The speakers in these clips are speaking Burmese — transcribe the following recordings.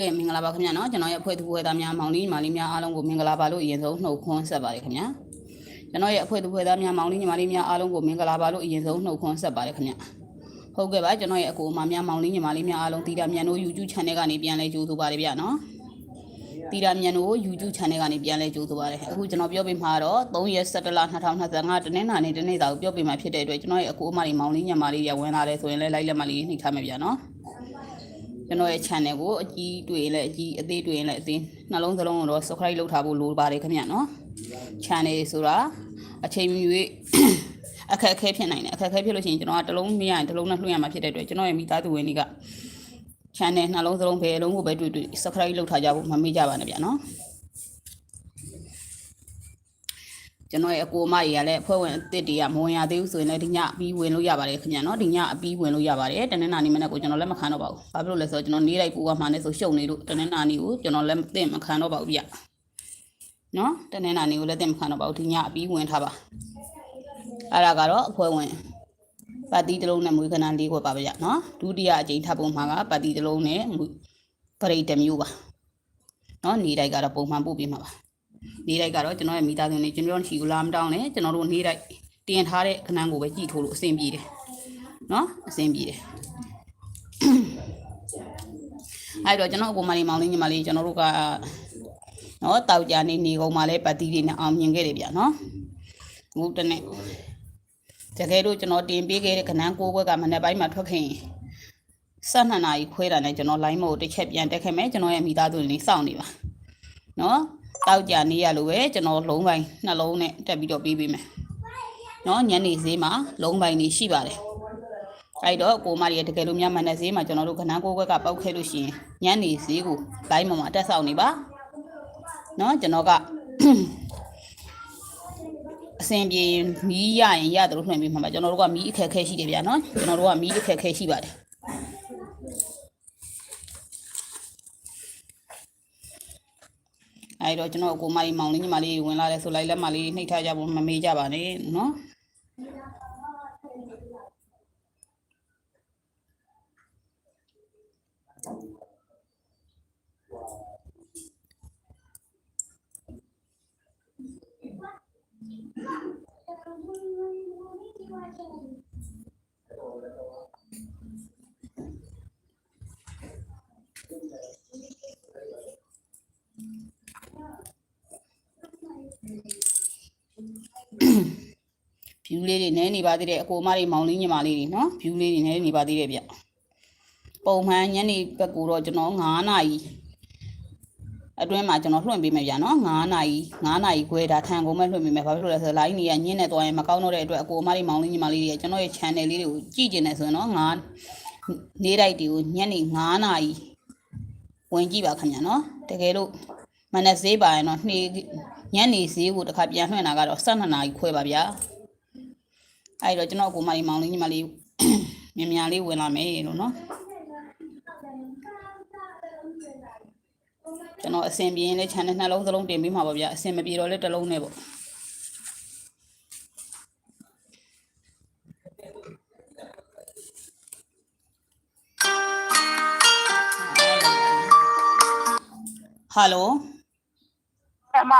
ကဲမင်္ဂလာပါခင်ဗျာနော်ကျွန်တော်ရဲ့အဖွဲ့သူဖွဲ့သားများမောင်လေးညီမလေးများအားလုံးကိုမင်္ဂလာပါလို့အရင်ဆုံးနှုတ်ခွန်းဆက်ပါတယ်ခင်ဗျာကျွန်တော်ရဲ့အဖွဲ့သူဖွဲ့သားများမောင်လေးညီမလေးများအားလုံးကိုမင်္ဂလာပါလို့အရင်ဆုံးနှုတ်ခွန်းဆက်ပါတယ်ခင်ဗျာဟုတ်ကဲ့ပါကျွန်တော်ရဲ့အကူအမများမောင်လေးညီမလေးများအားလုံးတီတာမြန်တို့ YouTube channel ကနေပြန်လဲကြိုးဆိုပါတယ်ဗျာနော်တီတာမြန်တို့ YouTube channel ကနေပြန်လဲကြိုးဆိုပါတယ်အခုကျွန်တော်ပြောပြမှာတော့3ရက်17လ2025တနင်္လာနေ့တနေ့တာကိုပြောပြမှာဖြစ်တဲ့အတွက်ကျွန်တော်ရဲ့အကူအမလေးမောင်လေးညီမလေးရဝင်လာတယ်ဆိုရင်လည်း like လက်မလေးနှိပ်ထားမယ်ဗျာနော် ကျွန်တော်ရဲ့ channel ကိုအကြီးတွေ့ရင်လည်းအကြီးအသေးတွေ့ရင်လည်းအသေးနှလုံးသလုံးကိုတော့ subscribe လုပ်ထားဖို့လိုပါတယ်ခင်ဗျနော် channel ဆိုတာအချိန်မီ၍အခက်အခဲဖြစ်နိုင်တယ်အခက်အခဲဖြစ်လို့ရှိရင်ကျွန်တော်ကတစ်လုံးမရရင်တစ်လုံးနဲ့လွှင့်ရမှာဖြစ်တဲ့အတွက်ကျွန်တော်ရဲ့မိသားစုဝင်တွေက channel နှလုံးသလုံးဘယ်အလုံးကိုပဲတွေ့တွေ့ subscribe လုပ်ထားကြဖို့မမေ့ကြပါနဲ့ဗျနော် ကျွန်တော်ရဲ့အကိုအမတွေကလည်းအဖွဲ့ဝင်အသစ်တွေကမဝင်ရသေးဘူးဆိုရင်လည်းဒီညအပြီးဝင်လို့ရပါတယ်ခင်ဗျာနော်ဒီညအပြီးဝင်လို့ရပါတယ်တနင်္လာနေ့မနက်ကိုကျွန်တော်လက်မခံတော့ပါဘူးဘာဖြစ်လို့လဲဆိုတော့ကျွန်တော်နေလိုက်ပူကမှနဲ့ဆိုရှုံနေလို့တနင်္လာနေ့ကိုကျွန်တော်လက်သင့်မခံတော့ပါဘူးဗျနော်တနင်္လာနေ့ကိုလက်သင့်မခံတော့ပါဘူးဒီညအပြီးဝင်ထားပါအဲ့ဒါကတော့အဖွဲ့ဝင်ပတ်တီးတစ်လုံးနဲ့မွေးခဏလေးခွက်ပါဗျနော်ဒုတိယအကြိမ်ထပ်ပုံမှာကပတ်တီးတစ်လုံးနဲ့မွေးပရိတ်တစ်မျိုးပါနော်နေလိုက်ကတော့ပုံမှန်ပို့ပေးမှာပါ နေလိုက်ကတော့ကျွန်တော်ရဲ့မိသားစုနေကျွန်တော်တို့ရှိကိုလာမတောင်းနဲ့ကျွန်တော်တို့နေလိုက်တင်ထားတဲ့ခဏန်းကိုပဲကြည့်ထိုးလို့အဆင်ပြေတယ်နော်အဆင်ပြေတယ်အဲ့တော့ကျွန်တော်အကူမလေးမောင်လေးညီမလေးကျွန်တော်တို့ကနော်တောက်ကြနေနေကုန်မှလည်းပတ်တီးတွေနဲ့အောင်မြင်ခဲ့တယ်ဗျနော်အခုတနေ့တကယ်လို့ကျွန်တော်တင်ပေးခဲ့တဲ့ခဏန်းကိုးဘက်ကမနေ့ပိုင်းမှာထွက်ခင်12နာရီခွဲတာနဲ့ကျွန်တော် line မို့တစ်ချက်ပြန်တက်ခဲ့မယ်ကျွန်တော်ရဲ့မိသားစုတွေနေစောင့်နေပါနော် တောက်ကြနေရလို့ပဲကျွန်တော်လုံးပိုင်းနှလုံးနဲ့တက်ပြီးတော့ပြီးပေးမယ်။နော်ညနေဈေးမှာလုံးပိုင်းနေရှိပါတယ်။အဲ့တော့ကိုမရီတကယ်လို့ညမနဲ့ဈေးမှာကျွန်တော်တို့ခဏကိုးခွက်ကပောက်ခဲ့လို့ရှိရင်ညနေဈေးကိုလိုင်းမမှာတက်ဆောင်နေပါ။နော်ကျွန်တော်ကအစင်ပြေမီးရရင်ရတယ်လို့နှွှင်ပြီးမှာပါကျွန်တော်တို့ကမီးအခက်ခဲရှိတယ်ဗျာနော်ကျွန်တော်တို့ကမီးအခက်ခဲရှိပါတယ် အဲ့တော့ကျွန်တော်ကိုမလေးမောင်လေးညီမလေးဝင်လာတယ်ဆိုလိုက်လက်မလေးနှိပ်ထားကြဖို့မမေးကြပါနဲ့နော် ဖြူလေးတွေနဲနေပါသေးတယ်အကိုမလေးမောင်လေးညီမလေးတွေနော်ဖြူလေးတွေနဲနေပါသေးတယ်ဗျပုံမှန်ညနေဘက်ကိုတော့ကျွန်တော်9နာရီအတွင်းမှာကျွန်တော်လွှင့်ပေးမယ်ဗျာနော်9နာရီ9နာရီခွဲဒါခံကုန်မဲ့လွှင့်ပေးမယ်ဘာဖြစ်လို့လဲဆိုတော့ line တွေကညင်းနေသွားရင်မကောင်းတော့တဲ့အတွက်အကိုအမလေးမောင်လေးညီမလေးတွေကျွန်တော်ရဲ့ channel လေးတွေကိုကြည့်ကျင်နေဆိုရင်တော့9နေ့တိုင်းတွေကိုညနေ9နာရီဝင်ကြည့်ပါခင်ဗျာနော်တကယ်လို့မနက်ဈေးပါရင်တော့နေ့ညနေဈေးကိုတစ်ခါပြန်လွှင့်တာကတော့12နာရီခွဲပါဗျာ အဲ့တော့ကျွန်တော်အကိုမလေးမောင်လေးညီမလေးမြင်မြန်လေးဝင်လာမယ်လို့နော်ကျွန်တော်အဆင်ပြေရင်လည်း channel နှလုံးသလုံးတင်ပေးမှာပါဗျာအဆင်မပြေတော့လည်းတစ်လုံးနဲ့ပေါ့ဟယ်လို အမ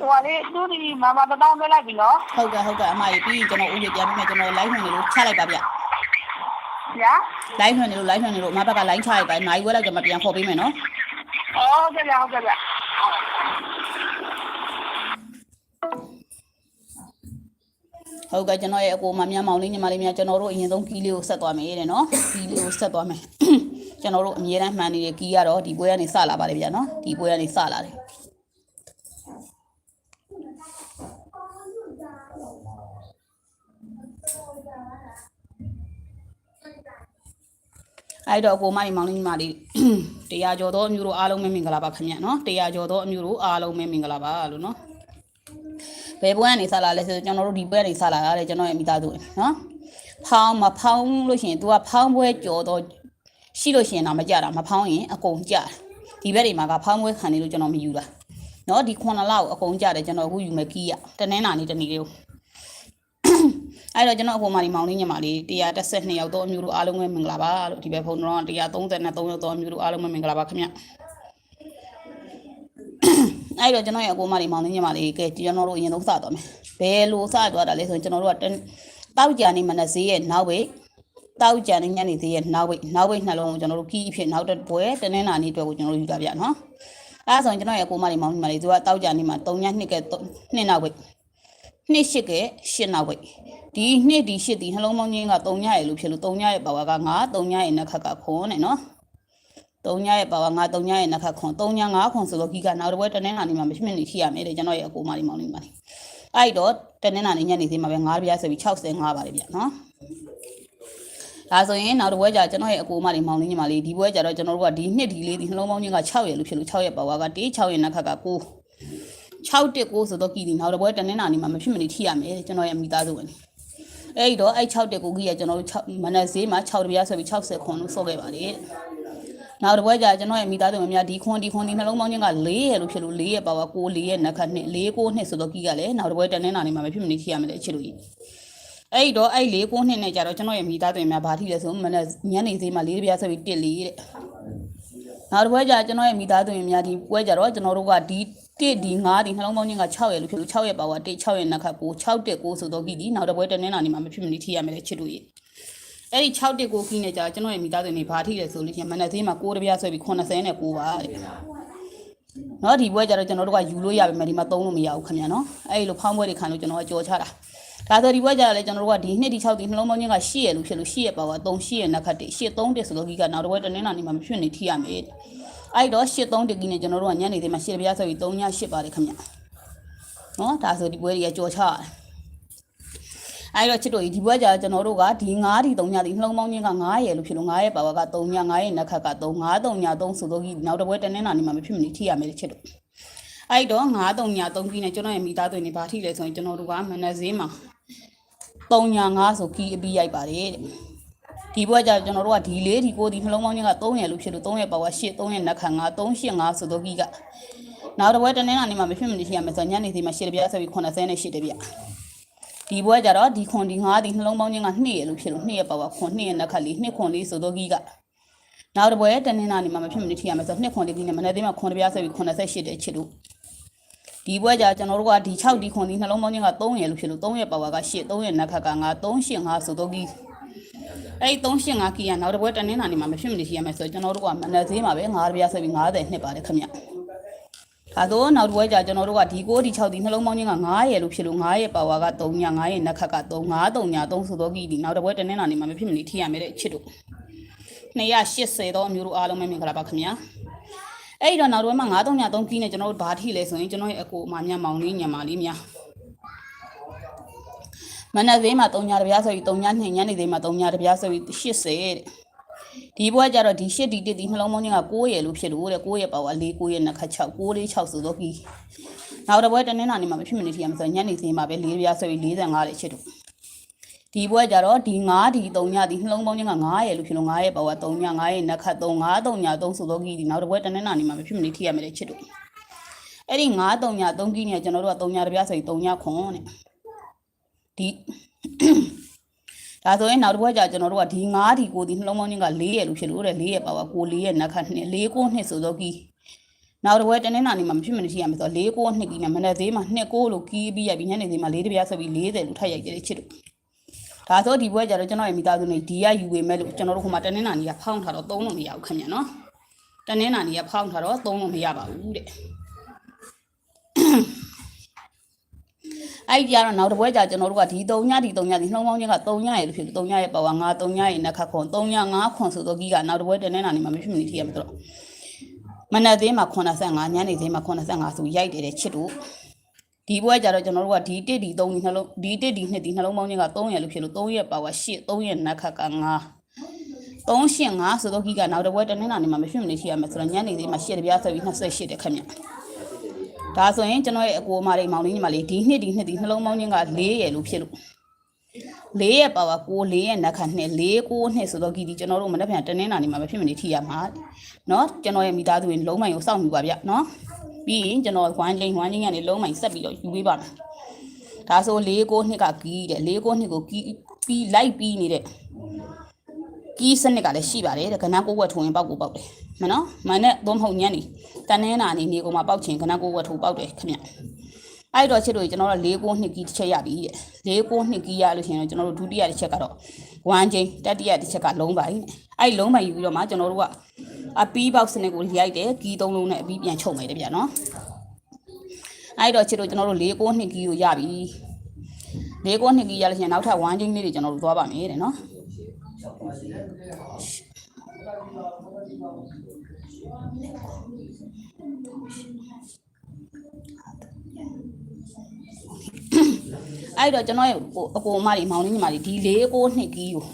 ဟိုကလေသူဒီမမတတောင်းပေးလိုက်ပြီနော်ဟုတ်ကဲ့ဟုတ်ကဲ့အမကြီးပြီးရင်ကျွန်တော်ဦးလေးပြန်ပြီးမှကျွန်တော် live ဝင်နေလို့ချလိုက်ပါဗျညာ live ဝင်နေလို့ live ဝင်နေလို့အမဘက်က line ချလိုက်ပါနိုင်ဝဲလောက်ကျွန်မပြန်ခေါ်ပေးမယ်နော်ဟုတ်ကဲ့ဗျဟုတ်ကဲ့ဗျဟုတ်ကဲ့ကျွန်တော်ရဲ့အကိုမများမောင်လေးညီမလေးများကျွန်တော်တို့အရင်ဆုံးကီးလေးကိုဆက်သွားမယ်တဲ့နော်ကီးလေးကိုဆက်သွားမယ်ကျွန်တော်တို့အမြဲတမ်းမှန်နေတဲ့ကီးကတော့ဒီပွဲကနေစလာပါတယ်ဗျာနော်ဒီပွဲကနေစလာတယ် အဲ့တော့ကိုမကြီးမောင်လေးညီမလေးတရားကျော်သောအမျိုးတို့အားလုံးပဲမင်္ဂလာပါခင်ဗျနော်တရားကျော်သောအမျိုးတို့အားလုံးပဲမင်္ဂလာပါလို့နော်ဘယ်ပွဲကနေစလာလဲဆိုတော့ကျွန်တော်တို့ဒီပွဲကနေစလာရတယ်ကျွန်တော်ရဲ့မိသားစုနော်ဖောင်းမဖောင်းလို့ရှိရင် तू ကဖောင်းပွဲကျော်တော့ရှိလို့ရှိရင်တော့မကြတာမဖောင်းရင်အကုန်ကြတယ်ဒီဘက်တွေမှာကဖောင်းပွဲခံနေလို့ကျွန်တော်မယူတာနော်ဒီခွန်လလောက်အကုန်ကြတယ်ကျွန်တော်အခုယူမယ်ကီးရတနင်းနာနေတနေ့လေးကို အဲ့တော့ကျွန်တော်အပေါ်မှာဒီမောင်လေးညီမလေး132ယောက်တော့အမျိုးတို့အားလုံးပဲမင်္ဂလာပါလို့ဒီဘက်ဖုန်းတော့133ယောက်တော့အမျိုးတို့အားလုံးပဲမင်္ဂလာပါခင်ဗျအဲ့တော့ကျွန်တော်ရဲ့အကိုမလေးမောင်လေးညီမလေးကဲကျွန်တော်တို့အရင်ဆုံးစသွားမယ်ဘယ်လိုစသွားတာလဲဆိုရင်ကျွန်တော်တို့ကတောက်ကြနေမနက်ဈေးရဲ့နောက်ဝိတ်တောက်ကြနေညနေဈေးရဲ့နောက်ဝိတ်နောက်ဝိတ်နှလုံးကိုကျွန်တော်တို့ကီးအဖြစ်နောက်တစ်ပွဲတနင်္လာနေ့အတွက်ကိုကျွန်တော်တို့ယူတာဗျနော်အဲ့ဒါဆိုရင်ကျွန်တော်ရဲ့အကိုမလေးမောင်လေးညီမလေးသူကတောက်ကြနေမှာ3ညနှစ်ကဲနှစ်နောက်ဝိတ်နှစ်ရှစ်ကဲရှစ်နောက်ဝိတ် ဒီနှစ်ဒီရှစ်ဒီနှလုံးပေါင်းချင်းက3ညရဲ့လို့ဖြစ်လို့3ညရဲ့ပါဝါက9 3ညရဲ့နှက်ခတ်ကခွန်နဲ့နော်3ညရဲ့ပါဝါ9 3ညရဲ့နှက်ခတ်ခွန်3ည9ခွန်ဆိုတော့ကြီးကနောက်တစ်ပွဲတနင်္လာနေ့မှာမရှိမနေထိရမယ်တဲ့ကျွန်တော်ရဲ့အကိုမလေးမောင်လေးပါလေအဲ့တော့တနင်္လာနေ့ညနေသေးမှာပဲ9ပြားဆိုပြီး65ပါလေဗျနော်ဒါဆိုရင်နောက်တစ်ပွဲကျကျွန်တော်ရဲ့အကိုမလေးမောင်လေးညီမလေးဒီပွဲကျတော့ကျွန်တော်တို့ကဒီနှစ်ဒီလေးဒီနှလုံးပေါင်းချင်းက6ရဲ့လို့ဖြစ်လို့6ရဲ့ပါဝါက1 6ရဲ့နှက်ခတ်က9 6တက်9ဆိုတော့ကြီးဒီနောက်တစ်ပွဲတနင်္လာနေ့မှာမရှိမနေထိရမယ်တဲ့ကျွန်တော်ရဲ့မိသားစုဝင် အဲ့ဒီတော့အဲ့6တက်9ကြီးကကျွန်တော်တို့6မနက်ဈေးမှာ6ပြားဆိုပြီး60ခွန်လို့စောခဲ့ပါလေတဲ့နောက်တစ်ပွဲကျကျွန်တော်ရဲ့မိသားစုဝင်များဒီခွန်ဒီခွန်ဒီနှလုံးပေါင်းချင်းက4ရဲ့လို့ဖြစ်လို့4ရဲ့ပါဝါ6 4ရဲ့နက်ခတ်နှစ်4 9နှစ်ဆိုတော့ကြီးကလည်းနောက်တစ်ပွဲတန်းနေတာနေမှာမဖြစ်မနေထိရမယ်လေအချစ်လို့ကြီးအဲ့ဒီတော့အဲ့4 9နှစ်နဲ့ကြတော့ကျွန်တော်ရဲ့မိသားစုဝင်များဘာထိလဲဆိုမနက်ညနေသေးမှ4ပြားဆိုပြီး1 4တဲ့နောက်တစ်ပွဲကျကျွန်တော်ရဲ့မိသားစုဝင်များဒီပွဲကြတော့ကျွန်တော်တို့ကဒီ 1ဒီ5ဒီနှလုံးပေါင်းချင်းက6ရယ်လို့ဖြစ်လို့6ရယ်ပါဝါ1 6ရယ်နက်ခတ်ကို6တက်ကိုဆိုတော့ပြီဒီနောက်တစ်ပွဲတနင်္လာနေ့မှာမဖြစ်မနေထိရမယ်လေချစ်လို့ရအဲ့ဒီ6တက်ကိုခင်းနေကြကျွန်တော်ရဲ့မိသားစုနေဘာထိလဲဆိုလို့ရှင်မနက်သေးမှာ6တပြားဆွဲပြီး80နဲ့6ပါနော်ဒီပွဲကြတော့ကျွန်တော်တို့ကယူလို့ရပါမယ်ဒီမှာသုံးလို့မရဘူးခင်ဗျာနော်အဲ့လိုဖောင်းပွဲတွေခံလို့ကျွန်တော်ကကြော်ချတာဒါဆိုဒီဘက်ကြလည်းကျွန်တော်တို့ကဒီနှစ်ဒီ6ဒီနှလုံးပေါင်းချင်းက8ရလို့ဖြစ်လို့8ရပါပါ3 8ရနက်ခတ်တိ8 3တက်ဆိုတော့ဂီကနောက်တစ်ဘက်တနင်္လာနေ့မှာမဖြစ်နေထိရမယ်တဲ့ အဲ့တော့83ဒီဂရီနဲ့ကျွန်တော်တို့ကညနေသေးမှာရှစ်ပြားဆိုပြီး3ည8ပါတယ်ခင်ဗျနော်ဒါဆိုဒီပွဲတွေကကြော်ချရတယ်အဲ့တော့ချစ်တို့ဒီဘွက်ကြာကျွန်တော်တို့ကဒီ9ဒီ3ညဒီနှလုံးပေါင်းချင်းက9ရယ်လို့ဖြစ်လို့9ရယ်ပါဝါက3ည9ရယ်နက်ခတ်က3 9 3ည3ဆိုတော့ဒီနောက်တစ်ပွဲတနင်္လာနေ့မှာမဖြစ်မနေထိရမယ်ချစ်တို့အဲ့တော့9 3ည3ပြီးနေကျွန်တော်ရဲ့မိသားစုနေဘာထိလဲဆိုရင်ကျွန်တော်တို့ကမနက်စင်းမှာ3ည9ဆိုကီးအပြီးရိုက်ပါတယ်တဲ့ ဒီဘွဲကြာကျွန်တော်တို့ကဒီလေးဒီကိုဒီနှလုံးပေါင်းချင်းက3ရယ်လို့ဖြစ်လို့3ရယ်ပါဝါ8 3ရယ်နက်ခတ်9 3 8 5ဆိုတော့ကြီးကနောက်တစ်ဘွဲတနင်္လာနေ့မှာမဖြစ်မနေထိရမယ်ဆိုတော့ညနေဈေးမှာ8တပြားဆိုပြီး80နဲ့8တပြားဒီဘွဲကြတော့ဒီခွန်ဒီငါးဒီနှလုံးပေါင်းချင်းက2ရလို့ဖြစ်လို့2ရပါပါခွန်2ရနက်ခတ်လေး2ခွန်လေးဆိုတော့ကြီးကနောက်တစ်ဘွဲတနင်္လာနေ့မှာမဖြစ်မနေထိရမယ်ဆို2ခွန်လေးကြီးနဲ့မနေ့သေးမှာခွန်တစ်ပြားဆက်ပြီး88တဲ့ချစ်လို့ဒီဘွဲကြကျွန်တော်တို့ကဒီ6ဒီခွန်ဒီနှလုံးပေါင်းချင်းက3ရလို့ဖြစ်လို့3ရပါပါက8 3ရနက်ခတ်က9 385ဆိုတော့ကြီး အဲ့385ကီးကနောက်တစ်ဘွဲတနင်္လာနေ့မှာမဖြစ်မနေထိရမယ်ဆိုတော့ကျွန်တော်တို့ကမနေ့သေးမှာပဲ9ပြားဆက်ပြီး90နှစ်ပါတယ်ခင်ဗျဒါဆိုနောက်တစ်ဝဲကျကျွန်တော်တို့ကဒီ9ဒီ6ဒီနှလုံးပေါင်းချင်းက9ရယ်လို့ဖြစ်လို့9ရယ်ပါဝါက3ည9ရယ်နက်ခတ်က3 9 3ည3ဆိုတော့ကြီးဒီနောက်တစ်ဝဲတနင်္လာနေ့မှာမဖြစ်မနေထိရမယ်တဲ့ချစ်တို့280တော့အမျိုးတို့အားလုံးပဲမင်္ဂလာပါခင်ဗျာအဲ့ဒီတော့နောက်တစ်ဝဲမှာ9 3ည3ကီးနဲ့ကျွန်တော်တို့ဘာထိလဲဆိုရင်ကျွန်တော်ရဲ့အကိုအမမြမောင်လေးညမလေးများ မနက်သေးမှာ3ညတပြားဆိုပြီး3ည2ညနေသေးမှာ3ညတပြားဆိုပြီး80တဲ့ဒီဘွဲကျတော့ဒီ8ဒီ1ဒီနှလုံးပေါင်းချင်းက9ရယ်လို့ဖြစ်လို့တဲ့9ရယ်ပါဝါ4 9ရယ်နက်ခတ်6 9 4 6ဆိုတော့ကြီးနောက်တစ်ဘွဲတနင်္လာနေ့မှာမဖြစ်မနေထီရမှာဆိုညနေသေးမှာပဲ4ပြားဆိုပြီး45တဲ့ချစ်တို့ဒီဘွဲကျတော့ဒီ9ဒီ3ညဒီနှလုံးပေါင်းချင်းက9ရယ်လို့ဖြစ်လို့9ရယ်ပါဝါ3ည9ရယ်နက်ခတ်3 9 3ည3ဆိုတော့ကြီးဒီနောက်တစ်ဘွဲတနင်္လာနေ့မှာမဖြစ်မနေထီရမယ်တဲ့ချစ်တို့အဲ့ဒီ9 3ည3ကြီးနဲ့ကျွန်တော်တို့က3ညတပြားဆိုပြီး3ညခွန်တဲ့ ဒီဒါဆိုရင်နောက်တစ်ဘွဲကြာကျွန်တော်တို့ကဒီ9ဒီကိုဒီနှလုံးပေါင်းချင်းက4ရယ်လို့ဖြစ်လို့တဲ့4ရယ်ပါပါကို4ရယ်နက်ခတ်နှစ်4 9နှစ်ဆိုတော့ကြီးနောက်တစ်ဘွဲတနင်္လာနေ့မှာမဖြစ်မနေရှိရမယ်ဆိုတော့4 9နှစ်ကြီးနဲ့မနေ့သေးမှာ2 9လို့ကီးပြီးရပြီးညနေသေးမှာ4တပြားဆက်ပြီး40လို့ထပ်ရိုက်ကြတယ်ချစ်တို့ဒါဆိုဒီဘွဲကြာတော့ကျွန်တော်ရဲ့မိသားစုနေဒီကယူပေမဲ့လို့ကျွန်တော်တို့ခမတနင်္လာနေ့ကဖောင်းထားတော့သုံးလို့မရဘူးခင်ဗျာနော်တနင်္လာနေ့ကဖောင်းထားတော့သုံးလို့မရပါဘူးတဲ့ အဲ့ဒီကတော့နောက်တစ်ပွဲကြာကျွန်တော်တို့ကဒီ3ညဒီ3ညဒီနှလုံးပေါင်းချင်းက3ညရလို့ဖြစ်လို့3ညရဲ့ပါဝါ9 3ညရဲ့နက်ခတ်ခွန်3ည9ခွန်ဆိုတော့ကြီးကနောက်တစ်ပွဲတနေ့နာနေမှာမဖြစ်မနေထိရမှာတော့မနက်သေးမှာ85ညနေသေးမှာ85ဆိုရိုက်တယ်တဲ့ချစ်တို့ဒီပွဲကြတော့ကျွန်တော်တို့ကဒီ1ဒီ3ဒီနှလုံးဒီ1ဒီ2ဒီနှလုံးပေါင်းချင်းက3ရလို့ဖြစ်လို့3ရဲ့ပါဝါ8 3ရဲ့နက်ခတ်က9 3ရှင်5ဆိုတော့ကြီးကနောက်တစ်ပွဲတနေ့နာနေမှာမဖြစ်မနေထိရမှာဆိုတော့ညနေသေးမှာ8တပြားဆက်ပြီး28တဲ့ခင်ဗျ ဒါဆိုရင်ကျွန်တော်ရဲ့အကိုအမလေးမောင်လေးညီမလေးဒီနှစ်ဒီနှစ်ဒီနှလုံးပေါင်းချင်းက4ရယ်လို့ဖြစ်လို့4ရယ်ပါပါ6 4ရယ်နက်ခတ်2 4 9နှစ်ဆိုတော့ဒီဒီကျွန်တော်တို့မနေ့ပြန်တနင်္လာနေ့မှာမဖြစ်မနေထိရမှာเนาะကျွန်တော်ရဲ့မိသားစုဝင်လုံးမိုင်ကိုစောင့်ယူပါဗျเนาะပြီးရင်ကျွန်တော်ဝိုင်းလိန်ဝိုင်းလိန်ကနေလုံးမိုင်ဆက်ပြီးတော့ယူပေးပါမယ်ဒါဆို4 9နှစ်ကကီးတယ်4 9နှစ်ကိုကီးပြီးလိုက်ပြီးနေတဲ့ ကကီးစနစ်ကလည်းရှိပါတယ်တဲ့ကဏ္ဍကိုဝက်ထိုးရင်ပေါက်ကိုပေါက်တယ်မနော်မနဲ့သုံးမဟုတ်ညံ့နေတန်နေနာနေနေကောင်မှာပေါက်ချင်ကဏ္ဍကိုဝက်ထိုးပေါက်တယ်ခင်ဗျအဲ့တော့ချစ်တို့ကျွန်တော်တို့၄ကိုနှစ်ကီးတစ်ချက်ရပြီတဲ့၄ကိုနှစ်ကီးရလို့ရှိရင်ကျွန်တော်တို့ဒုတိယတစ်ချက်ကတော့1ချင်းတတိယတစ်ချက်ကလုံးပါအဲ့အဲ့လုံးပါယူပြီးတော့မှကျွန်တော်တို့ကအပီးပေါက်စနစ်ကိုရိုက်တယ်ကီးသုံးလုံးနဲ့အပီးပြန်ချုပ်မယ်တဲ့ဗျာနော်အဲ့တော့ချစ်တို့ကျွန်တော်တို့၄ကိုနှစ်ကီးကိုရပြီ၄ကိုနှစ်ကီးရလို့ရှိရင်နောက်ထပ်1ချင်းလေးတွေကျွန်တော်တို့သွားပါမယ်တဲ့နော် အဲ့တော့ကျွန်တော်ရဲ့ဟိုအကိုအမတွေမောင်လေးညီမတွေဒီ၄ကိုနှစ်ကီးကို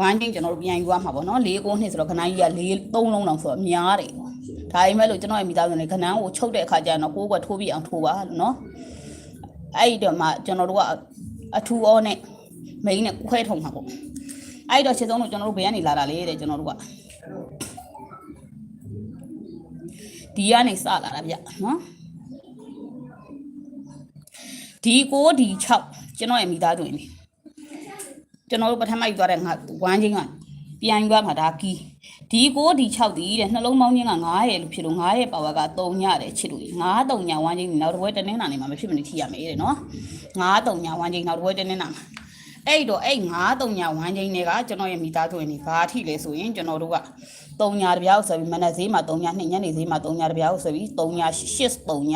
ဝမ်းချင်းကျွန်တော်တို့ပြန်ယူရမှာပေါ့နော်၄ကိုနှစ်ဆိုတော့ခဏကြီးက၄၃လုံးတောင်ဆိုတော့များတယ်ဒါပေမဲ့လို့ကျွန်တော်ရဲ့မိသားစုနဲ့ခဏကိုချုပ်တဲ့အခါကျတော့ကိုယ်ကထိုးပြီးအောင်ထိုးပါလို့နော်အဲ့ဒီတော့မှကျွန်တော်တို့ကအထူအောနဲ့မိန်းနဲ့ခွဲထုံမှာပေါ့ အဲ့တော့ချက်ဆုံးလို့ကျွန်တော်တို့ဘယ်ကနေလာတာလဲတဲ့ကျွန်တော်တို့ကဒီကနေစလာတာဗျနော်ဒီကိုဒီ6ကျွန်တော်ရဲ့မိသားစုဝင်နေကျွန်တော်တို့ပထမယူသွားတဲ့ငါဝမ်းချင်းကပြန်ယူရမှာဒါကီဒီကိုဒီ6ဒီတဲ့နှလုံးပေါင်းချင်းက9ရဲ့လို့ဖြစ်လို့9ရဲ့ပါဝါက3ညတဲ့ချစ်လို့9 3ညဝမ်းချင်းနောက်တစ်ဘွဲတနင်္လာနေ့မှာမဖြစ်မနေထိရမယ်တဲ့နော်9 3ညဝမ်းချင်းနောက်တစ်ဘွဲတနင်္လာမှာ အဲ့တော့အဲ့9 3ညဝမ်းချင်းတွေကကျွန်တော်ရဲ့မိသားစုဝင်နေဘာထိလဲဆိုရင်ကျွန်တော်တို့က3ညတပြားကိုဆိုပြီးမနက်ဈေးမှာ3ည2ညနေဈေးမှာ3ညတပြားကိုဆိုပြီး3ည8 3ည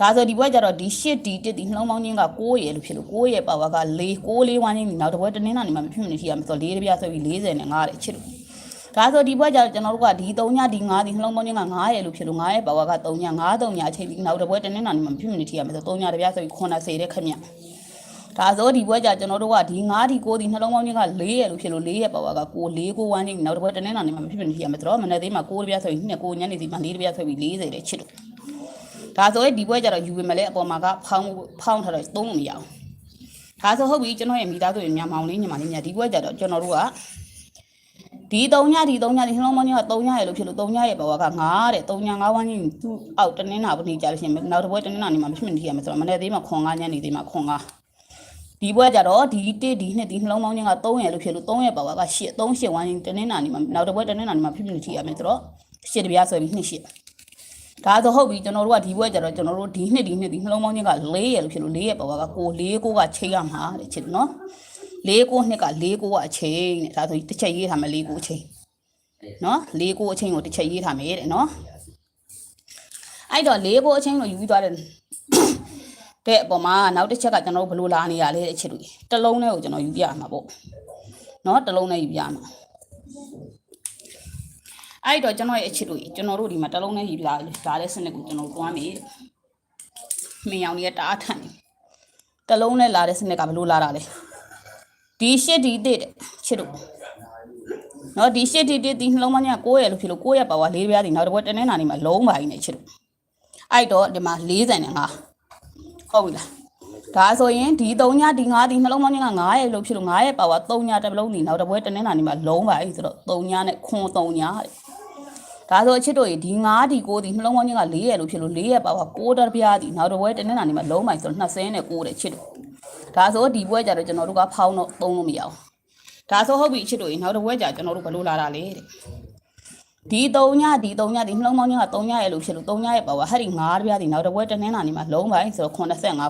ဒါဆိုဒီဘွဲကျတော့ဒီရှစ်ဒီတစ်ဒီနှလုံးပေါင်းချင်းက6ရယ်လို့ဖြစ်လို့6ရယ်ပါဝါက4 6လေးဝမ်းချင်းဒီနောက်တစ်ဘွဲတနင်္လာနေ့မှာမဖြစ်မနေရှိရမယ်ဆိုတော့4တပြားဆိုပြီး40နဲ့5တဲ့ချစ်လို့ဒါဆိုဒီဘွဲကျတော့ကျွန်တော်တို့ကဒီ3ညဒီ5ဒီနှလုံးပေါင်းချင်းက9ရယ်လို့ဖြစ်လို့9ရယ်ပါဝါက3ည9 3ညအချိန်ပြီးနောက်တစ်ဘွဲတနင်္လာနေ့မှာမဖြစ်မနေရှိရမယ်ဆိုတော့3ညတပြားဆိုပြီး80တဲ့ခက်မြ ဒါဆိုဒီဘွဲကျကျွန်တော်တို့ကဒီ9ဒီ6ဒီနှလုံးပေါင်းချင်းက4ရယ်လို့ဖြစ်လို့4ရယ်ပါဝါက6 4 9ဝမ်းချင်းနောက်တစ်ဘွဲတနင်္လာနေ့မှာမဖြစ်မနေရှိရမယ်ဆိုတော့မနေ့သေးမှာ6တပြားဆိုပြီး2 9ညနေစီမှာ4တပြားဆိုပြီး40တဲ့ချစ်လို့ဒါဆိုရင်ဒီဘွဲကြတော့ယူပေမဲ့လည်းအပေါ်မှာကဖောင်းဖောင်းထားတော့သုံးလို့မရအောင်ဒါဆိုဟုတ်ပြီကျွန်တော်ရဲ့မိသားစုရဲ့ညမောင်လေးညီမလေးညဒီဘွဲကြတော့ကျွန်တော်တို့ကဒီ3ညဒီ3ညဒီနှလုံးမညက3ညရလို့ဖြစ်လို့3ညရဲ့ဘဝက9တဲ့3ည9ဝန်းကြီးသူ့အောက်တနင်္လာနေ့ကြာလို့ရှိရင်နောက်တစ်ဘွဲတနင်္လာနေ့မှာမရှိမနေရမယ်ဆိုတော့မနေ့သေးမှာခွန်9ညနေသေးမှာခွန်9 ဒီဘွဲကြတော့ဒီ1ဒီ2ဒီနှလုံးပေါင်းချင်းက3ရလို့ဖြစ်လို့3ရဲ့ဘဝက8 3 8ဝန်းကြီးတနင်္လာနေ့မှာနောက်တစ်ဘွဲတနင်္လာနေ့မှာဖြစ်ဖြစ်ကြည့်ရမယ်ဆိုတော့8တပြားဆွဲပြီး2 8ဒါဆိုဟုတ်ပြီကျွန်တော်တို့ကဒီဘွဲကျတော့ကျွန်တော်တို့ဒီနှစ်ဒီနှစ်ဒီနှလုံးပေါင်းချင်းက4ရယ်လို့ဖြစ်လို့4ရယ်ပေါ်ကကို4 6ကချိန်ရမှာတဲ့ချစ်နော်4 6နှစ်က4 6ကအချိန်တဲ့ဒါဆိုတစ်ချက်ရေးထားမယ်4 6အချိန်နော်4 6အချိန်ကိုတစ်ချက်ရေးထားမယ်တဲ့နော်အဲ့တော့4 6အချိန်ကိုယူပြီးသွားတယ် တဲ့အပေါ်မှာနောက်တစ်ချက်ကကျွန်တော်တို့ဘယ်လိုလာနေရလဲတဲ့ချစ်လို့တစ်လုံးနဲ့ကိုကျွန်တော်ယူပြရမှာပေါ့နော်တစ်လုံးနဲ့ယူပြရမှာအဲ့တော့ကျွန်တော်ရဲ့အချစ်တို့ကြီးကျွန်တော်တို့ဒီမှာတလုံးနဲ့ယူလာလာတဲ့စနစ်ကိုကျွန်တော်သွားမယ်မင်းရောင်ကြီးကတအားထန်နေတလုံးနဲ့လာတဲ့စနစ်ကဘယ်လိုလာတာလဲဒီရှစ်ဒီတစ်တဲ့ချစ်တို့နော်ဒီရှစ်ဒီတစ်ဒီနှလုံးမညာ9ရယ်လို့ဖြစ်လို့9ရပါဝါ၄ပြားဒီနောက်တစ်ဘက်တနင်္လာနေ့မှာလုံးပါကြီးနေချစ်တို့အဲ့တော့ဒီမှာ40နဲ့5 ဟုတ်ပြီလားဒါဆိုရင်ဒီ3ညဒီ5ဒီနှလုံးမညာက9ရယ်လို့ဖြစ်လို့9ရယ်ပါဝါ3ညတစ်လုံးဒီနောက်တစ်ဘက်တနင်္လာနေ့မှာလုံးပါကြီးဆိုတော့3ညနဲ့ခွန်3ညတဲ့ဒါဆိုအချစ်တို့ရေဒီ9ဒီ9ဒီနှလုံးပေါင်းချင်းက4ရယ်လို့ဖြစ်လို့4ရယ်ပါပါ6တပြားဒီနောက်တစ်ဘွဲတနင်္လာနေ့မှာလုံးမိုင်ဆို20နဲ့9တဲ့ချစ်တို့ဒါဆိုဒီဘွဲကြတော့ကျွန်တော်တို့ကဖောင်းတော့သုံးလို့မရအောင်ဒါဆိုဟုတ်ပြီအချစ်တို့ရေနောက်တစ်ဘွဲကြကျွန်တော်တို့ဘယ်လိုလာတာလဲတဲ့ ဒီ3ညဒီ3ညဒီနှလုံးပေါင်းချင်းက3ညရယ်လို့ဖြစ်လို့3ညရယ်ပါပါဟဲ့ဒီ9တပြားဒီနောက်တစ်ဘွဲတနင်္လာနေ့မှာလုံးမိုင်ဆိုတော့85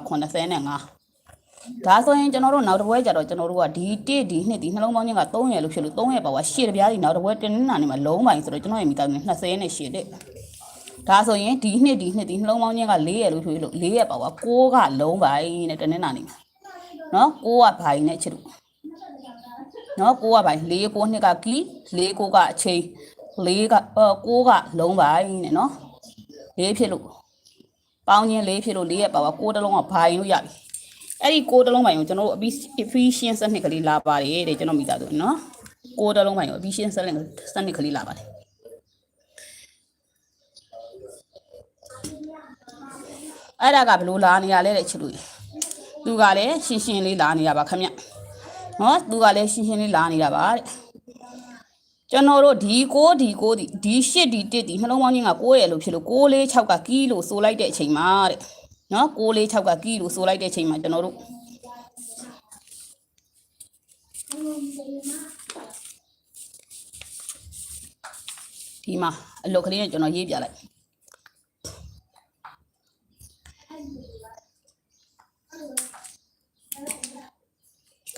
85နဲ့5ဒါဆိုရင်ကျွန်တော်တို့နောက်တစ်ဘွဲကြတော့ကျွန်တော်တို့ကဒီ1ဒီ2ဒီနှလုံးပေါင်းချင်းက3ရယ်လို့ဖြစ်လို့3ရယ်ပါပါ8တပြားဒီနောက်တစ်ဘွဲတနင်္လာနေ့မှာလုံးမိုင်ဆိုတော့ကျွန်တော်ရဲ့မိသားစုနဲ့20နဲ့8တဲ့ဒါဆိုရင်ဒီနှစ်ဒီနှစ်ဒီနှလုံးပေါင်းချင်းက4ရယ်လို့ထွေးလို့4ရယ်ပါကွာ6ကလုံးပိုင်းနဲ့တနင်္လာနေ့မှာနော်6ကဘိုင်နဲ့ချစ်လို့နော်6ကဘိုင်4 9နှစ်ကကီ4 9ကအချိန် 4က6ကလုံးပိုင်းနဲ့နော်4ဖြစ်လို့ပေါင်းချင်း4ဖြစ်လို့4ရယ်ပါကွာ6တလုံးကဘိုင်လို့ရပြီအဲ့ဒီ6တလုံးပိုင်းကိုကျွန်တော်တို့ efficient စနစ်ကလေးလာပါတယ်တဲ့ကျွန်တော်မိသားစုနော်6တလုံးပိုင်းကို efficient စနစ်စနစ်ကလေးလာပါတယ်အဲ့ဒါကဘလို့လာနေရလဲတဲ့ချစ်လို့သူကလည်းရှင်းရှင်းလေးလာနေတာပါခင်ဗျနော်သူကလည်းရှင်းရှင်းလေးလာနေတာပါတဲ့ ကျွန်တော်တို့ဒီ6ဒီ6ဒီဒီ8ဒီ1ဒီနှလုံးပေါင်းချင်းက6ရယ်လို့ဖြစ်လို့6လေး6ကကီလို့ဆိုလိုက်တဲ့အချိန်မှာတဲ့နော်6လေး6ကကီလို့ဆိုလိုက်တဲ့အချိန်မှာကျွန်တော်တို့ဒီမှာအလုတ်ကလေးနဲ့ကျွန်တော်ရေးပြလိုက်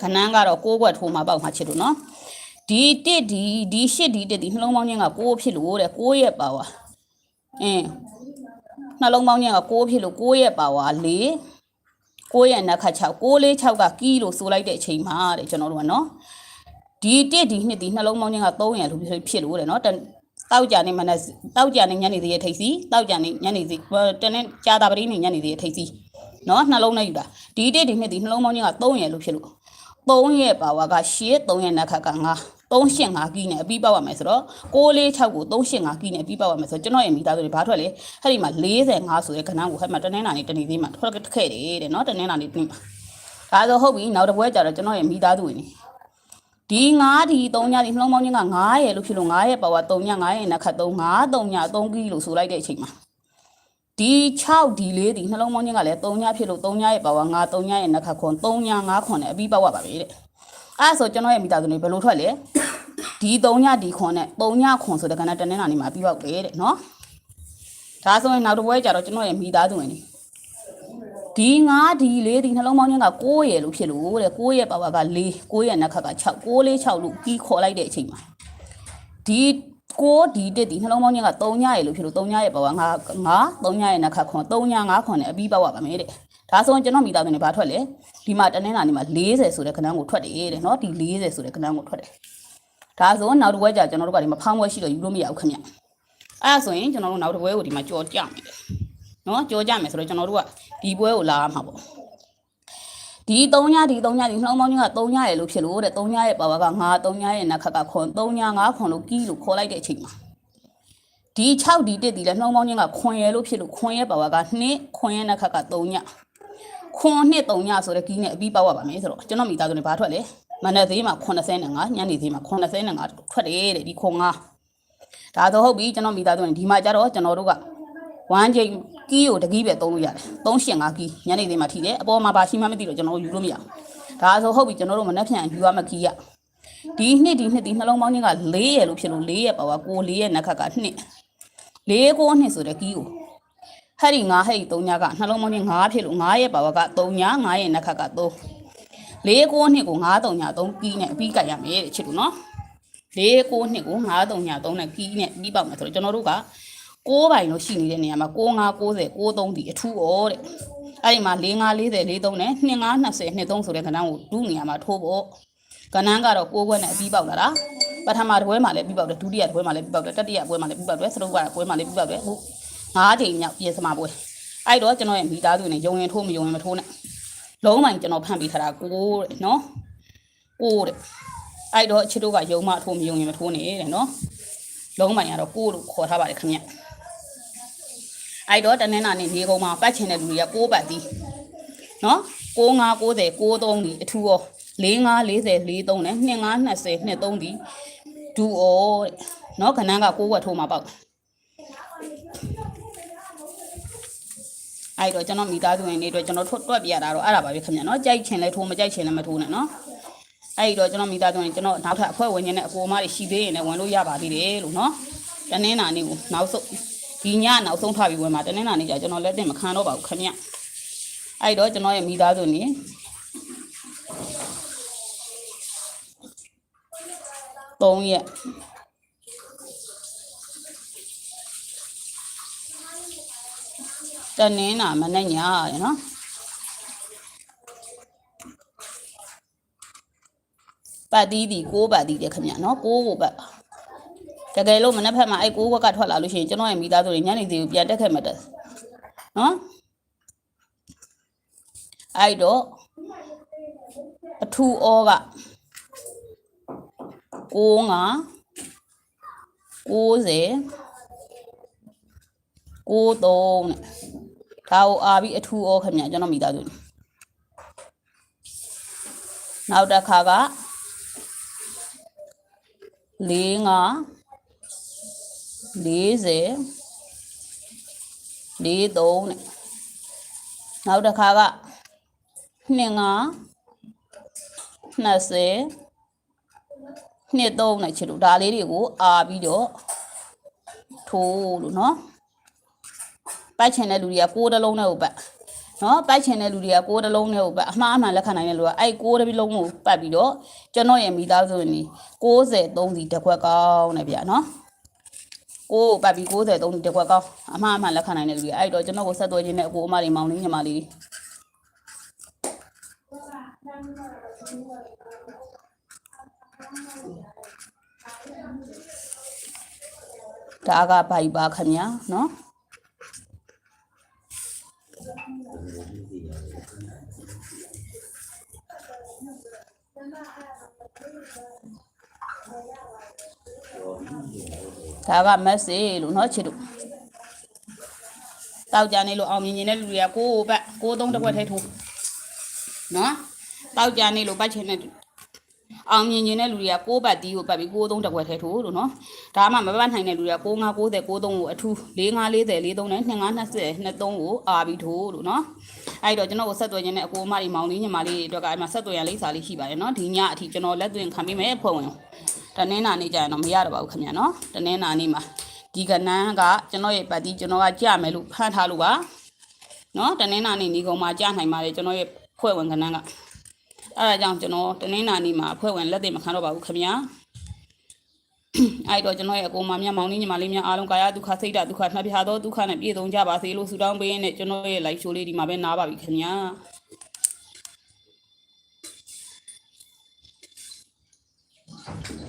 ခဏန်းကတော့ကိုးကွက်ထိုးမှာပေါက်မှာချစ်လို့နော် ဒီတစ်ဒီဒီရှစ်ဒီတစ်ဒီနှလုံးပေါင်းချင်းက6ဖြစ်လို့တဲ့6ရဲ့ပါဝါအင်းနှလုံးပေါင်းချင်းက6ဖြစ်လို့6ရဲ့ပါဝါ4 6ရဲ့နက်ခတ်6 6လေး6ကကီလို့ဆိုလိုက်တဲ့အချိန်မှာတဲ့ကျွန်တော်တို့ကနော်ဒီတစ်ဒီနှစ်ဒီနှလုံးပေါင်းချင်းက3ရလို့ဖြစ်လို့တဲ့နော်တောက်ကြနေမနက်တောက်ကြနေညနေသေးရဲ့ထိတ်စီတောက်ကြနေညနေသေးတနေ့ကြာတာပရိနေညနေသေးရဲ့ထိတ်စီနော်နှလုံးနဲ့ယူတာဒီတစ်ဒီနှစ်ဒီနှလုံးပေါင်းချင်းက3ရလို့ဖြစ်လို့ 3ရဲ့ပါဝါက8 3ရဲ့နက်ခတ်က9 385ကီးနဲ့အပြီးပောက်ရမယ်ဆိုတော့646ကို385ကီးနဲ့အပြီးပောက်ရမယ်ဆိုတော့ကျွန်တော်ရဲ့မိသားစုတွေဘာထွက်လဲအဲ့ဒီမှာ45ဆိုတဲ့ခဏကိုဟဲ့မှာတနင်္လာနေ့တနေ့သေးမှာထွက်ခဲ့တယ်တဲ့နော်တနင်္လာနေ့နေ့မှာဒါဆိုဟုတ်ပြီနောက်တစ်ပွဲကျတော့ကျွန်တော်ရဲ့မိသားစုတွေနေဒီ9ဒီ3ညဒီနှလုံးပေါင်းချင်းက9ရဲ့လို့ဖြစ်လို့9ရဲ့ပါဝါ3ည9ရဲ့နက်ခတ်3 5 3ည3ကီးလို့ဆိုလိုက်တဲ့အချိန်မှာ ဒီ6ဒီ4ဒီနှလုံးပေါင်းချင်းကလည်း3ညဖြစ်လို့3ညရဲ့ပါဝါ9 3ညရဲ့နက်ခတ်ခွန်3ည9ခွန်နဲ့အပြီးပောက်ရပါပြီတဲ့အဲ့ဒါဆိုကျွန်တော်ရဲ့မိသားစုတွေဘယ်လိုထွက်လဲဒီ3ညဒီခွန်နဲ့3ညခွန်ဆိုတဲ့ကဏ္ဍတနင်္လာနေ့မှာပြီးပေါက်တယ်တဲ့နော်ဒါဆိုရင်နောက်တစ်ပွဲကျတော့ကျွန်တော်ရဲ့မိသားစုဝင်နေဒီ9ဒီ4ဒီနှလုံးပေါင်းချင်းက6ရယ်လို့ဖြစ်လို့တဲ့6ရဲ့ပါဝါက4 6ရဲ့နက်ခတ်က6 6 4 6လို့ပြီးခေါ်လိုက်တဲ့အချိန်မှာဒီ 6ဒီတက်ဒီနှလုံးပေါင်းချင်းက3ညရယ်လို့ဖြစ်လို့3ညရဲ့ပါဝါ9 9 3ညရဲ့နက်ခတ်ခွန်3ည9ခွန်နဲ့အပြီးပေါက်ရပါမယ်တဲ့ဒါဆိုရင်ကျွန်တော်မိသားစုတွေဘာထွက်လဲဒီမှာတနင်္လာနေ့မှာ40ဆိုတဲ့ခဏကိုထွက်တယ်တဲ့နော်ဒီ40ဆိုတဲ့ခဏကိုထွက်တယ်ဒါဆိုနောက်တစ်ပွဲကျကျွန်တော်တို့ကဒီမှာဖောင်းပွဲရှိတော့ယူလို့မရဘူးခင်ဗျအဲ့ဒါဆိုရင်ကျွန်တော်တို့နောက်တစ်ပွဲကိုဒီမှာကြော်ကြမယ်နော်ကြော်ကြမယ်ဆိုတော့ကျွန်တော်တို့ကဒီပွဲကိုလာရမှာပေါ့ ဒီ3ညဒီ3ညဒီနှလုံးပေါင်းကြီးက3ညရယ်လို့ဖြစ်လို့တဲ့3ညရဲ့ပါဝါက9 3ညရဲ့နက်ခတ်ကခွန်3ည9ခွန်လို့ကီးလို့ခေါ်လိုက်တဲ့အချိန်မှာဒီ6ဒီ1ဒီလည်းနှလုံးပေါင်းကြီးကခွန်ရယ်လို့ဖြစ်လို့ခွန်ရဲ့ပါဝါက2ခွန်ရဲ့နက်ခတ်က3ညခွန်နှစ်3ညဆိုတဲ့ကီးနဲ့အပြီးပေါက်ရပါမယ်ဆိုတော့ကျွန်တော်မိသားစုနဲ့ဘာထွက်လဲမနက်သေးမှာ85ညနေသေးမှာ85ထွက်တယ်တဲ့ဒီခွန်9ဒါဆိုဟုတ်ပြီကျွန်တော်မိသားစုနဲ့ဒီမှာကြတော့ကျွန်တော်တို့က 1ချိန်ကီးကိုတကီးပဲသုံးလို့ရတယ်385ကီးညနေသေးမှာထိတယ်အပေါ်မှာဘာရှိမှမသိတော့ကျွန်တော်တို့ယူလို့မရဘူးဒါဆိုဟုတ်ပြီကျွန်တော်တို့မနက်ဖြန်ယူရမယ့်ကီးရဒီနှစ်ဒီနှစ်ဒီနှလုံးပေါင်းချင်းက4ရယ်လို့ဖြစ်လို့4ရယ်ပါဝါကို4ရယ်နက်ခတ်က2 4ကို2ဆိုတဲ့ကီးကိုဟဲ့ဒီ9ဟဲ့ဒီ3ညကနှလုံးပေါင်းချင်း9ဖြစ်လို့9ရယ်ပါဝါက3ည9ရယ်နက်ခတ်က3 4ကို2ကို9 3ည3ကီးနဲ့အပြီးကြိုက်ရမယ်တဲ့ချစ်လို့နော်4ကို2ကို9 3ည3နဲ့ကီးနဲ့ပြီးပေါက်မယ်ဆိုတော့ကျွန်တော်တို့က 6ပိုင်လို့ရှိနေတဲ့နေရာမှာ6 9 90 93ဒီအထူးဩတဲ့အဲ့ဒီမှာ4 5 40 43နဲ့2 5 20 23ဆိုတဲ့ကဏ္ဍကိုဒုနေရာမှာထိုးဖို့ကဏ္ဍကတော့6ခွက်နဲ့အပြီးပေါက်လာတာပထမတစ်ပွဲမှာလည်းပြီးပေါက်တယ်ဒုတိယတစ်ပွဲမှာလည်းပြီးပေါက်တယ်တတိယပွဲမှာလည်းပြီးပေါက်တယ်စတုပ်ကပွဲမှာလည်းပြီးပေါက်တယ်ဟုတ်၅ချိန်မြောက်ပြင်စမပွဲအဲ့တော့ကျွန်တော်ရဲ့မိသားစုနဲ့ယုံရင်ထိုးမယုံရင်မထိုးနဲ့လုံးမိုင်ကျွန်တော်ဖန်ပေးထားတာကိုတဲ့နော်ကိုတဲ့အဲ့တော့ချစ်တို့ကယုံမထိုးမယုံရင်မထိုးနဲ့တဲ့နော်လုံးမိုင်ကတော့ကိုလို့ခေါ်ထားပါတယ်ခင်ဗျ အဲ့တော့တနင်္လာနေ့နေကုန်မှာပတ်ချင်တဲ့လူတွေကကိုးပတ်သည်နော်6 9 90 93ဒီအထူးရော4 5 40 43နဲ့2 5 20 23ဒီဒူဩတဲ့နော်ခဏကကိုးဝက်ထိုးမှာပေါ့အဲ့တော့ကျွန်တော်မိသားစုဝင်တွေအတွက်ကျွန်တော်ထွက်တွက်ပြရတာတော့အဲ့ဒါပါပဲခင်ဗျာနော်ကြိုက်ချင်လဲထိုးမကြိုက်ချင်လဲမထိုးနဲ့နော်အဲ့တော့ကျွန်တော်မိသားစုဝင်ကျွန်တော်နောက်ထပ်အဖွဲ့ဝင်နေတဲ့ကိုမတွေရှိသေးရင်လည်းဝင်လို့ရပါသေးတယ်လို့နော်တနင်္လာနေ့ကိုနောက်ဆုံး ဒီညနောက်ဆုံးထားပြီးဝင်မှာတနင်္လာနေ့ကျကျွန်တော်လက်တင်မခံတော့ပါဘူးခင်ဗျအဲ့တော့ကျွန်တော်ရဲ့မိသားစုနေ3ရက်တနင်္လာမနေ့ညရယ်နော်ပတ်တီးဒီ6ပတ်တီးတယ်ခင်ဗျနော်6ကိုပတ် တကယ်လို့မနေ့ဖက်မှာအဲ့6ဘက်ကထွက်လာလို့ရှိရင်ကျွန်တော်ရဲ့မိသားစုတွေညနေသေးကိုပြန်တက်ခဲ့မှတ်တယ်နော်အဲ့တော့အထူဩက6 5 90 93နဲ့ဒါကိုအာပြီးအထူးဩခင်ဗျကျွန်တော်မိသားစုနောက်တစ်ခါက4 5 40 43နဲ့နောက်တစ်ခါက2 5 20နှစ်သုံးနဲ့ချစ်လို့ဒါလေးတွေကိုအာပြီးတော့ထိုးလို့နော်ပတ်ချင်တဲ့လူတွေကကိုးတစ်လုံးနဲ့ကိုပတ်နော်ပတ်ချင်တဲ့လူတွေကကိုးတစ်လုံးနဲ့ကိုပတ်အမှားအမှန်လက်ခံနိုင်တဲ့လူကအဲ့ကိုးတစ်လုံးကိုပတ်ပြီးတော့ကျွန်တော်ရဲ့မိသားစုဝင်63စီတစ်ခွက်ကောင်းတယ်ဗျာနော် ကိုးပတ်ပြီး63စီတစ်ခွက်ကောင်းအမှားအမှန်လက်ခံနိုင်တဲ့လူတွေအဲ့တော့ကျွန်တော်ကိုဆက်သွယ်ခြင်းနဲ့အကိုအမတွေမောင်လေးညီမလေးတွေဒါကဘိုက်ပါခင်ဗျာနော် ဒါကမက်ဆေ့လို့เนาะချစ်တို့တောက်ကြနေလို့အောင်မြင်နေတဲ့လူတွေကကိုယ်ဘက်ကိုယ်သုံးတစ်ခွက်ထဲထိုးနော်တောက်ကြနေလို့ပတ်ချင်တဲ့ အောင်မြင်ခြင်းတဲ့လူတွေကကိုးပတ်တီးကိုပတ်ပြီးကိုးသုံးတစ်ခွက်ထဲထိုးလို့နော်ဒါမှမပတ်နိုင်တဲ့လူတွေကကိုး9 90 93ကိုအထူး4 5 40 43နဲ့2 5 20 23ကိုအာပြီးထိုးလို့နော်အဲ့တော့ကျွန်တော်ကိုဆက်သွယ်ခြင်းနဲ့အကိုအမတွေမောင်လေးညီမလေးတွေအတွက်ကအဲ့မှာဆက်သွယ်ရလိမ့်စာလေးရှိပါတယ်နော်ဒီညအထိကျွန်တော်လက်သွင်းခံပေးမယ်ဖွဲ့ဝင် တနင်္လာနေ့ကျရင်တော့မရတော့ပါဘူးခင်ဗျာနော်တနင်္လာနေ့မှာဒီကနန်းကကျွန်တော်ရဲ့ပတ်တီကျွန်တော်ကကြာမယ်လို့ဖန်ထားလို့ပါနော်တနင်္လာနေ့ဒီကောင်မှာကြာနိုင်ပါတယ်ကျွန်တော်ရဲ့ဖွဲ့ဝင်ကနန်းကအဲဒါကြောင့်ကျွန်တော်တနင်္လာနေ့မှာဖွဲ့ဝင်လက်သိမခံတော့ပါဘူးခင်ဗျာအဲ့တော့ကျွန်တော်ရဲ့အကိုမမြတ်မောင်နှင်းညီမလေးများအားလုံးကာယဒုက္ခစိတ်ဓာတ်ဒုက္ခနှပြသောဒုက္ခနဲ့ပြည့်စုံကြပါစေလို့ဆုတောင်းပေးနဲ့ကျွန်တော်ရဲ့ live show လေးဒီမှာပဲနားပါပြီခင်ဗျာ။